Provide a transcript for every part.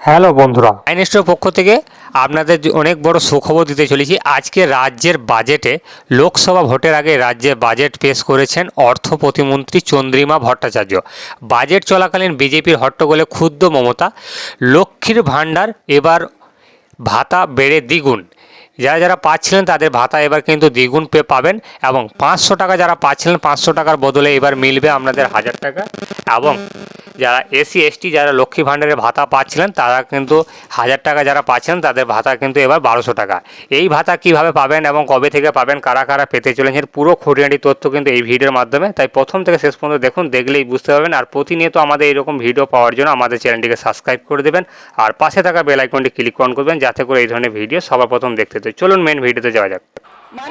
Hello বন্ধুরা। আইনেস্টোর পক্ষ থেকে আপনাদের অনেক বড় সুখবর দিতে চলেছি। আজকে রাজ্যের বাজেটে লোকসভা ভোটের আগে রাজ্যের বাজেট পেশ করেছেন অর্থ প্রতিমন্ত্রী চন্দ্রিমা ভট্টাচার্য। বাজেট চলাকালীন বিজেপির হট্টগোলে ক্ষুব্ধ মমতা। লক্ষ্মীর ভাণ্ডার এবার ভাতা বেড়ে দ্বিগুণ। যারা যারা পাচ্ছিলেন তাদের ভাতা এবার কিন্তু দ্বিগুণ পে পাবেন এবং পাঁচশো টাকা যারা পাচ্ছিলেন, পাঁচশো টাকার বদলে এবার মিলবে আপনাদের হাজার টাকা। এবং যারা এসসি, এসটি, যারা লক্ষ্মী ভাণ্ডারের ভাতা পাচ্ছিলেন, তারা কিন্তু হাজার টাকা যারা পাচ্ছেন তাদের ভাতা কিন্তু এবার বারোশো টাকা। এই ভাতা কীভাবে পাবেন এবং কবে থেকে পাবেন, কারা কারা পেতে চলেছেন, পুরো খুঁটিনাটি তথ্য কিন্তু এই ভিডিওর মাধ্যমে। তাই প্রথম থেকে শেষ পর্যন্ত দেখুন, দেখলেই বুঝতে পারবেন। আর প্রতিনিয়ত আমাদের এরকম ভিডিও পাওয়ার জন্য আমাদের চ্যানেলটিকে সাবস্ক্রাইব করে দেবেন। আর পাশে থাকা বেল আইকনটি ক্লিক অন করবেন, যাতে করে এই ধরনের ভিডিও সবার প্রথম দেখতে তো চলুন মেন ভিডিওতে যাওয়া যাক মা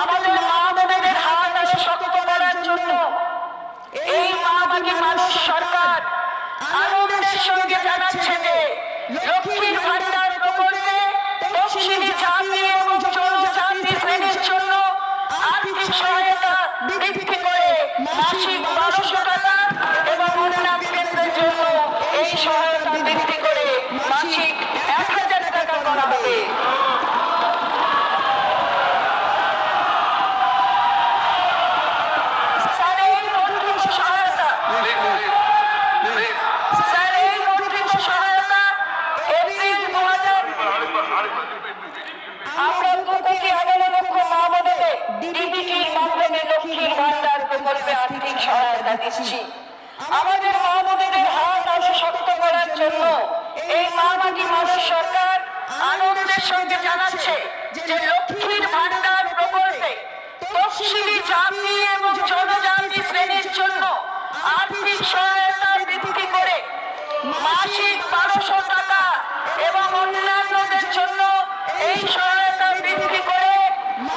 আমাদের মা বোনেদের হাত আসে শক্ত করার জন্য এই মানবাধিকার সরকার আনন্দের সঙ্গে জানাচ্ছে যে লক্ষ্মীর ভান্ডার প্রকল্পে দক্ষিণী জাতি এবং জনজাতি শ্রেণির জন্য আর্থিক সহায়তা বৃদ্ধি করে মাসিক বারোশো টাকা এবং অন্যান্য কেন্দ্রের জন্য এই সহায়তা বৃদ্ধি করে মাসিক এক হাজার টাকা করা হবে স্যার এই অন্তিম সহায়তা স্যার এই অন্তিম সহায়তা এপ্রিল দু হাজার আমরা দু কোটি এগারো লক্ষ মা বোনেদের ডিবিটির মাধ্যমে লক্ষ্মীর ভান্ডার প্রকল্পে আর্থিক সহায়তা দিচ্ছি। আমাদের শক্ত করার জন্য এই সরকার আনন্দের সঙ্গে জানাচ্ছে যে লক্ষ্মীর ভান্ডার প্রকল্পে তফসিলি জাতি এবং জনজাতি শ্রেণির জন্য আর্থিক সহায়তা বৃদ্ধি করে মাসিক বারোশো টাকা এবং অন্যান্যদের জন্য এই সহায়তা বৃদ্ধি করে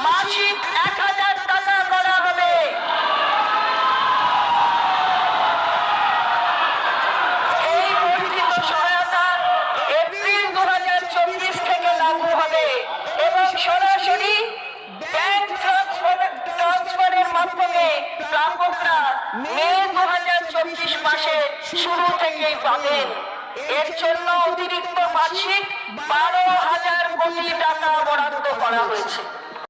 মাসিক এক হাজার টাকা করা হবে এই বর্ধিত সহায়তা এপ্রিল দু হাজার চব্বিশ থেকে লাগু হবে এবং সরাসরি ব্যাংক ট্রান্সফার ট্রান্সফারের মাধ্যমে প্রাপকরা মে দু হাজার চব্বিশ মাসে শুরু থেকেই পাবেন এর জন্য অতিরিক্ত বার্ষিক বারো হাজার কোটি টাকা বরাদ্দ করা হয়েছে।